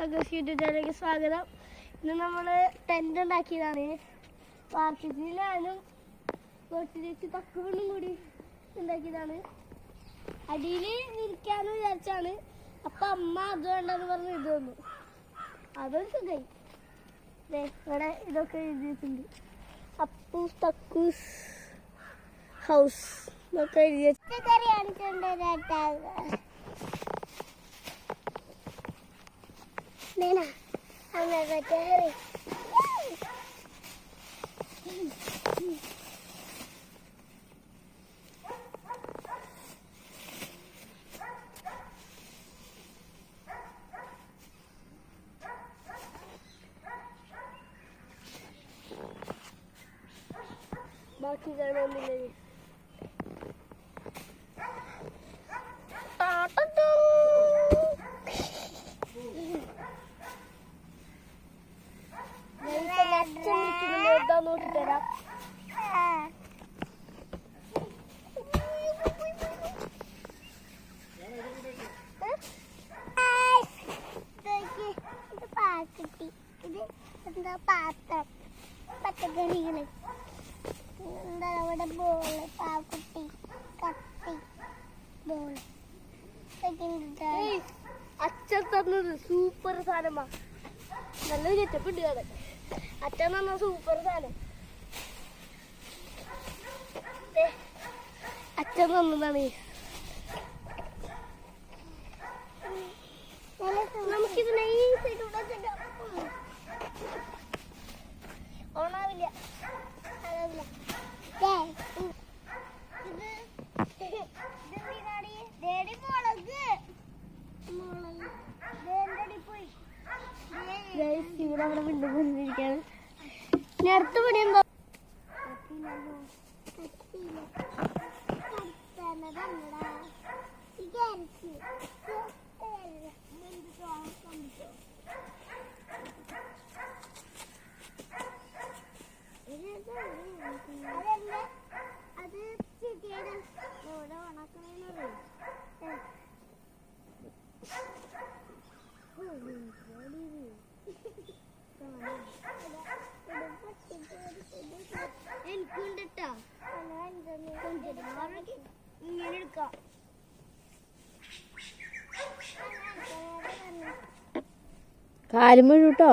Santhosh YouTube ചാനലിലേക്ക് സ്വാഗതം. ഇന്ന് നമ്മൾ ടെന്റ് ഉണ്ടാക്കിയതാണ്. വാർഷികത്തിൽ ഞാനും കുറച്ച് തക്കുവണ്ണും കൂടി ഉണ്ടാക്കിയതാണ്. അടിയിൽ ഇരിക്കാന്ന് വിചാരിച്ചാണ്. അപ്പം അമ്മ അത് വേണ്ടെന്ന് പറഞ്ഞ് ഇത് വന്നു. അതൊരു സുഖമായി ഇവിടെ ഇതൊക്കെ എഴുതിയിട്ടുണ്ട്. അപ്പൂസ് തക്കൂസ് ഹൗസ് എന്നൊക്കെ എഴുതി Nina, I'm never dairy. बाकी करना मिलेगी അമ്മ പറ്റേറി ബാക്കി കാണുന്നില്ല നോക്കിത്തരാം പാക്കട്ടി ഇത് എന്താ പാത്രം പച്ചക്കറികൾ എന്താ അവിടെ ബോൾ പാക്കുട്ടി കത്തി ബോൾ അച്ഛൻ തന്നത് സൂപ്പർ സാധനമാ. നല്ല ചെറ്റപ്പ് ഉണ്ട് അച്ഛൻ തന്ന സൂപ്പർ സാധനം. അച്ഛൻ തന്നതാണ് അവിടെ വീണ്ടും വന്നിരിക്കുകയാണ്. ഇനി അടുത്ത പണി എന്താ അത് ചിരിയുടെ ഓരോ ഉണക്കണേന്നത് എനിക്കുണ്ട് കാലും വീഴും കേട്ടോ